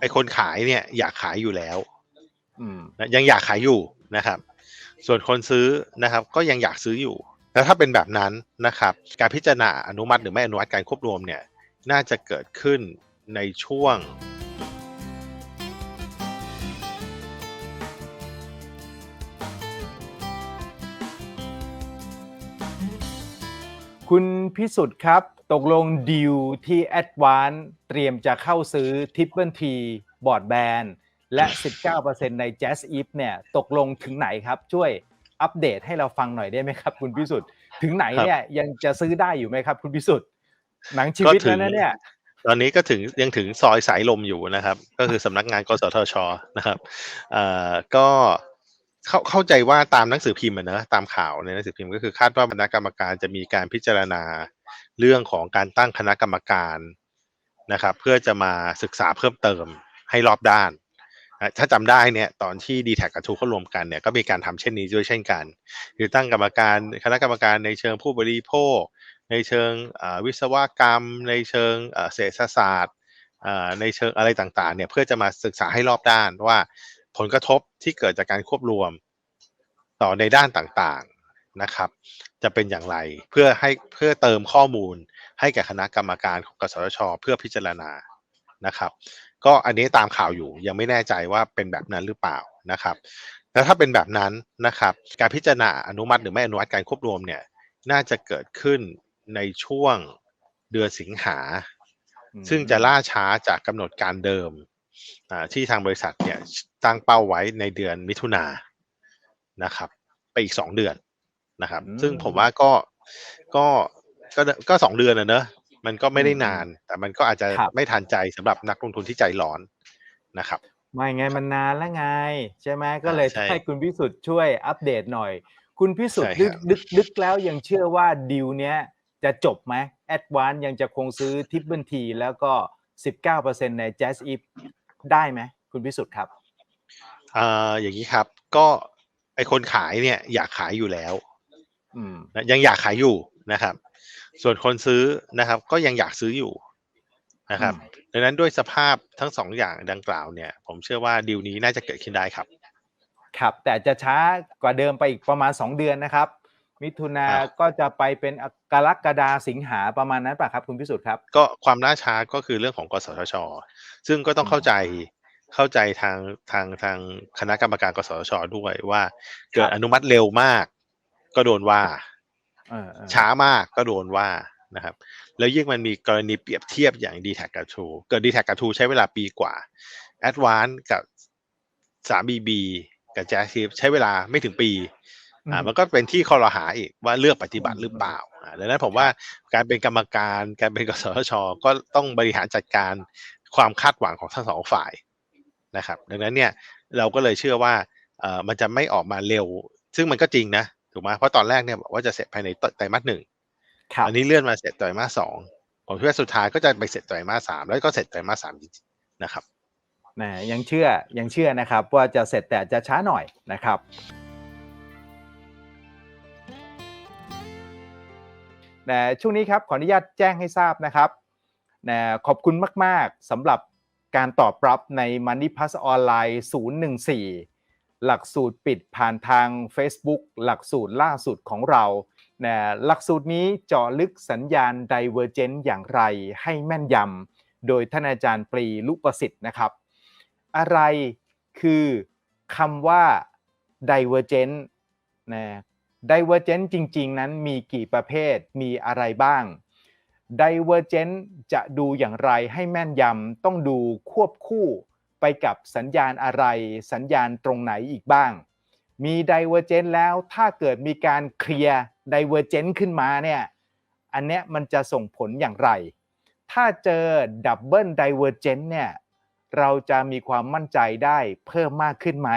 ไอคนขายเนี่ยอยากขายอยู่แล้ว อืมนะยังอยากขายอยู่นะครับ ส่วนคนซื้อนะครับ ก็ยังอยากซื้ออยู่ แล้วถ้าเป็นแบบนั้นนะครับ การพิจารณาอนุมัติหรือไม่อนุมัติการควบรวมเนี่ยน่าจะเกิดขึ้นในช่วงคุณพิสุทธิ์ครับ ตกลงดีลที่ a d v a n c e เตรียมจะเข้าซื้อ t r i p l e T บอร์ดแบนและ 19%ใน Jazz If เนี่ยตกลงถึงไหนครับ ช่วยอัปเดตให้เราฟังหน่อยได้ไหมครับ คุณพิสุทธิ์ถึงไหนเนี่ยยังจะซื้อได้อยู่ไหมครับ คุณพิสุทธิ์หนังชีวิตก็ถึแล้วงนะเนี่ยตอนนี้ก็ถึงยังถึงซอยสายลมอยู่นะครับ ก็คือสำนักงานกสทชนะครับเอ่อก็ เข้าเข้าใจว่าตามหนังสือพิมพ์นะ ตามข่าวในหนังสือพิมพ์ก็คือคาดว่าคณะกรรมการจะมีการพิจารณาเรื่องของการตั้งคณะกรรมการนะครับ เพื่อจะมาศึกษาเพิ่มเติมให้รอบด้านถ้าจำได้เนี่ยตอนที่ดีแท็กกับทูเขารวมกันเนี่ยก็มีการทำเช่นนี้ด้วยเช่นกัน คือตั้งกรรมการคณะกรรมการในเชิงผู้บริโภค ในเชิงวิศวกรรม ในเชิงเศรษฐศาสตร์ในเชิงอะไรต่างๆเนี่ยเพื่อจะมาศึกษาให้รอบด้านว่า ผลกระทบที่เกิดจากการควบรวมต่อในด้านต่างๆนะครับ จะเป็นอย่างไรเพื่อให้เพื่อเติมข้อมูลให้กับคณะกรรมการของกสทช เพื่อพิจารณานะครับ ก็อันนี้ตามข่าวอยู่ยังไม่แน่ใจว่าเป็นแบบนั้นหรือเปล่านะครับแล้วถ้าเป็นแบบนั้นนะครับ การพิจารณาอนุมัติหรือไม่อนุมัติการควบรวมเนี่ยน่าจะเกิดขึ้นในช่วงเดือนสิงหาอืมซึ่งจะล่าช้าจากกำหนดการเดิมอ่า ที่ทางบริษัทเนี่ยตั้งเป้าไว้ในเดือนมิถุนายนนะครับ ไปอีกสองเดือนนะครับ ซึ่งผมว่าก็ก็ก็ก็สองเดือนนะเนอะมันก็ไม่ได้นาน แต่มันก็อาจจะไม่ทันใจสำหรับนักลงทุนที่ใจร้อนนะครับไม่ไงมันนานแล้วไง ใช่ไหมก็เลยใช่ให้คุณพิสุทธิ์ช่วยอัปเดตหน่อย คุณพิสุทธิ์ใช่ลึคกรับลึกลึกแล้วยังเชื่อว่าดีลเนี้ยจะจบไหมแอดวานยังจะคงซื้อทิปเปิลทีแล้วก็ 19%ใน Jazz If ได้ไหมคุณพิสุทธิ์ครับอ่าอย่างนี้ครับ ก็ไอคนขายเนี่ยอยากขายอยู่แล้วอืมนะยังอยากขายอยู่นะครับ ส่วนคนซื้อนะครับ ก็ยังอยากซื้ออยู่นะครับ ดังนั้นด้วยสภาพทั้งสองอย่างดังกล่าวเนี่ย ผมเชื่อว่าดีลนี้น่าจะเกิดขึ้นได้ครับ ครับ แต่จะช้ากว่าเดิมไปอีกประมาณ 2 เดือนนะครับ มิถุนาครับก็จะไปเป็นกรกฎาสิงหาประมาณนั้นป่ะครับ คุณพิสุทธิ์ครับ ก็ความล่าช้าก็คือเรื่องของกสทช ซึ่งก็ต้องเข้าใจเข้าใจทางทางทางคณะกรรมการกสทช ด้วยว่าเกิดอนุมัติเร็วมาก ก็โดนว่าเออเออช้ามากก็โดนว่านะครับ แล้วยิ่งมันมีกรณีเปรียบเทียบอย่าง d t แทกับ True เกิด d t แทกับ True ใช้เวลาปีกว่า Advance กับ 3BB กับ Jazz t i p ใช้เวลาไม่ถึงปี อ่ามันก็เป็นที่คอรหาอีกว่าเลือกปฏิบัติหรือเปล่าอ่าดังนั้นผมว่าการเป็นกรรมการการเป็นกสทช ก็ต้องบริหารจัดการความคาดหวังของทั้งสองฝ่ายนะครับ ดังนั้นเนี่ยเราก็เลยเชื่อว่าเอ่อมันจะไม่ออกมาเร็ว ซึ่งมันก็จริงนะถูกไหมเพราะตอนแรกเนี่ยบอกว่าจะเสร็จภายในไตรมาสหนึ่งครับอันนี้เลื่อนมาเสร็จไตรมาสสองผมคิดว่าสุดท้ายก็จะไปเสร็จไตรมาสสามแล้วก็เสร็จไตรมาสสามจริงๆนะครับนะยังเชื่อยังเชื่อนะครับว่าจะเสร็จแต่จะช้าหน่อยนะครับ นะช่วงนี้ครับขออนุญาตแจ้งให้ทราบนะครับนะขอบคุณมาก ๆสำหรับการตอบรับใน Money Plus ออนไลน์ 014 หลักสูตรปิดผ่านทาง Facebook หลักสูตรล่าสุดของเรานะหลักสูตรนี้เจาะลึกสัญญาณ Divergent อย่างไรให้แม่นยำโดยท่านอาจารย์ปรีลุประสิทธิ์นะครับ อะไรคือคำว่า divergent นะ divergent จริง ๆ นั้นมีกี่ประเภทมีอะไรบ้าง divergent จะดูอย่างไรให้แม่นยำต้องดูควบคู่ไปกับสัญญาณอะไร สัญญาณตรงไหนอีกบ้าง มี divergent แล้วถ้าเกิดมีการเคลียร์ divergent ขึ้นมาเนี่ยอันเนี้ยมันจะส่งผลอย่างไร ถ้าเจอ double divergent เนี่ยเราจะมีความมั่นใจได้เพิ่มมากขึ้นไหม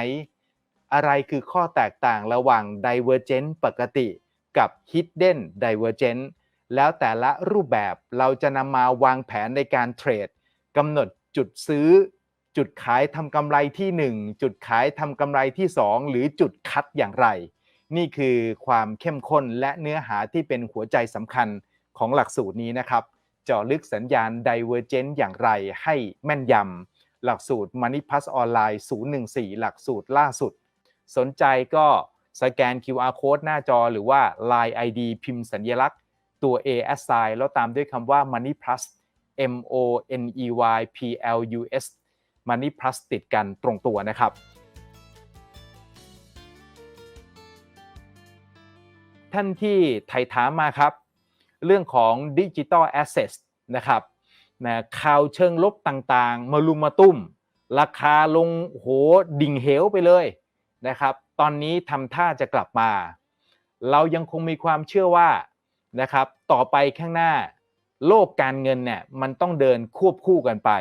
อะไรคือข้อแตกต่างระหว่าง divergent ปกติกับ hidden divergent แล้วแต่ละรูปแบบเราจะนำมาวางแผนในการเทรดกำหนดจุดซื้อ จุดขายทำกำไรที่ 1 จุดขายทำกำไรที่ 2 หรือจุดคัดอย่างไร นี่คือความเข้มข้นและเนื้อหาที่เป็นหัวใจสำคัญของหลักสูตรนี้นะครับเจาะลึกสัญญาณ Divergent อย่างไรให้แม่นยำหลักสูตร Money Plus ออนไลน์014 หลักสูตรล่าสุด สนใจก็สแกน QR code หน้าจอหรือว่า Line ID พิมพ์สัญลักษณ์ตัว A S I แล้วตามด้วยคำว่า Money Plus M O N E Y P L U S Money Plus ติดกันตรงตัวนะครับ ท่านที่ไถ่ถามมาครับ เรื่องของดิจิ t a ลแอสเซทนะครับนะข่าวเชิงลบต่างๆ มาลุมมาตุ้ม ราคาลงโหดิ่งเหวไปเลย นะครับตอนนี้ทำท่าจะกลับมา เรายังคงมีความเชื่อว่านะครับต่อไปข้างหน้าโลกการเงินเนี่ยมันต้องเดินควบคู่กันไป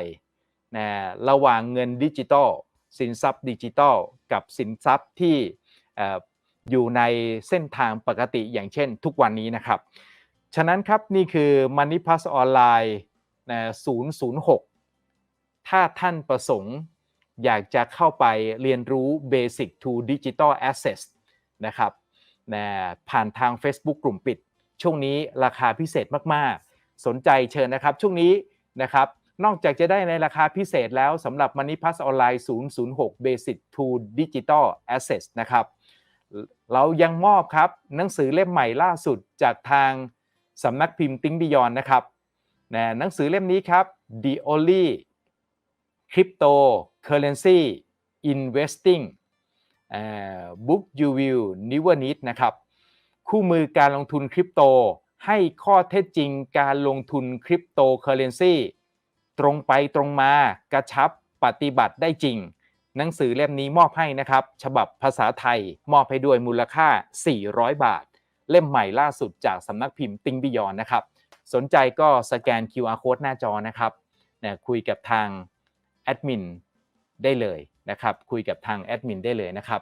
นะระหว่างเงินดิจิตอลสินทรัพย์ดิจิตอลกับสินทรัพย์ที่ออยู่ในเส้นทางปกติอย่างเช่นทุกวันนี้นะครับ ฉะนั้นครับนี่คือ Money Plus ออนไลน์นะ006 ถ้าท่านประสงค์ อยากจะเข้าไปเรียนรู้ Basic to Digital Assets นะครับนะผ่านทาง Facebook กลุ่มปิด ช่วงนี้ราคาพิเศษมากๆ สนใจเชิญนะครับ ช่วงนี้นะครับ นอกจากจะได้ในราคาพิเศษแล้วสำหรับ Money Plus ออนไลน์006 Basic to Digital Assets นะครับ เรายังมอบครับหนังสือเล่มใหม่ล่าสุดจากทางสำนักพิมพ์ Think Beyond นะครับนะหนังสือเล่มนี้ครับ The Only Cryptocurrency Investing เอ่อ Book You Will Never Need นะครับคู่มือการลงทุนคริปโต ให้ข้อเท็จจริงการลงทุนคริปโตเคอร์เรนซีตรงไปตรงมากระชับปฏิบัติได้จริง หนังสือเล่มนี้มอบให้นะครับ ฉบับภาษาไทยมอบให้ด้วยมูลค่า 400 บาท เล่มใหม่ล่าสุดจากสำนักพิมพ์ติงบิยอนนะครับ สนใจก็สแกน QR code หน้าจอนะครับนะคุยกับทาง แอดมินได้เลยนะครับคุยกับทางแอดมินได้เลยนะครับ